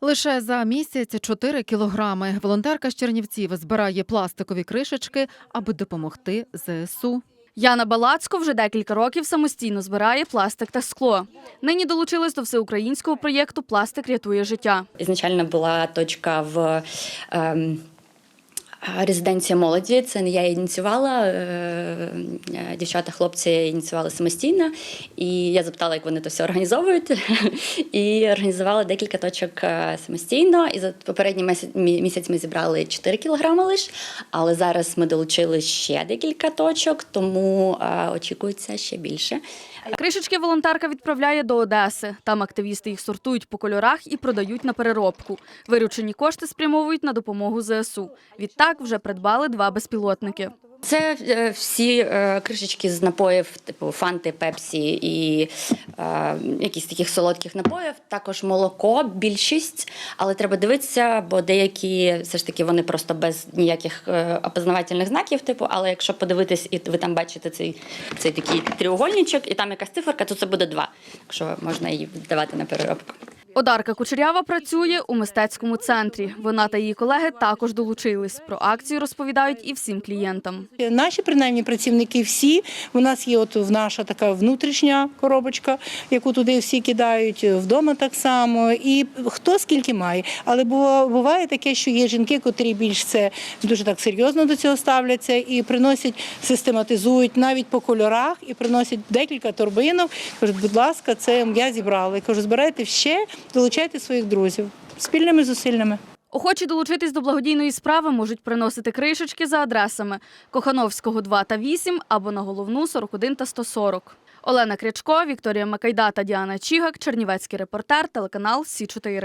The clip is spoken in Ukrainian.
Лише за місяць 4 кілограми. Волонтерка з Чернівців збирає пластикові кришечки, аби допомогти ЗСУ. Яна Балацько вже декілька років самостійно збирає пластик та скло. Нині долучилась до всеукраїнського проєкту Пластик рятує життя. Ізначально була точка в ем, резиденція молоді. Це не я ініціювала. е, е, Дівчата, хлопці ініціювали самостійно. І я запитала, як вони то все організовують. І організувала декілька точок е, самостійно. І за попередній місяць, ми зібрали 4 кілограми лише, але зараз ми долучили ще декілька точок, тому очікується ще більше. Кришечки волонтерка відправляє до Одеси. Там активісти їх сортують по кольорах і продають на переробку. Виручені кошти спрямовують на допомогу ЗСУ. Відтак вже придбали два безпілотники. Це е, всі е, кришечки з напоїв, типу фанти, пепсі і е, якісь таких солодких напоїв. Також молоко, більшість, але треба дивитися, бо деякі все ж таки вони просто без ніяких е, опознавательних знаків. Типу, але якщо подивитись, і ви там бачите цей, цей такий тріугольничок, і там якась циферка, то це буде два. Якщо можна її віддавати на переробку. Одарка Кучерява працює у мистецькому центрі. Вона та її колеги також долучились. Про акцію розповідають і всім клієнтам. Наші принаймні працівники всі. У нас є от в наша така внутрішня коробочка, яку туди всі кидають вдома так само. І хто скільки має. Але буває таке, що є жінки, котрі більш це дуже так серйозно до цього ставляться і приносять, систематизують навіть по кольорах і приносять декілька торбинок. Кажуть, будь ласка, це я зібрала. Кажу, збирайте ще, долучайте своїх друзів спільними зусиллями. Охочі долучитись до благодійної справи можуть приносити кришечки за адресами Кохановського 2 та 8 або на головну 41 та 140. Олена Крячко, Вікторія Макайда та Діана Чігак, Чернівецький репортер, телеканал Сі 4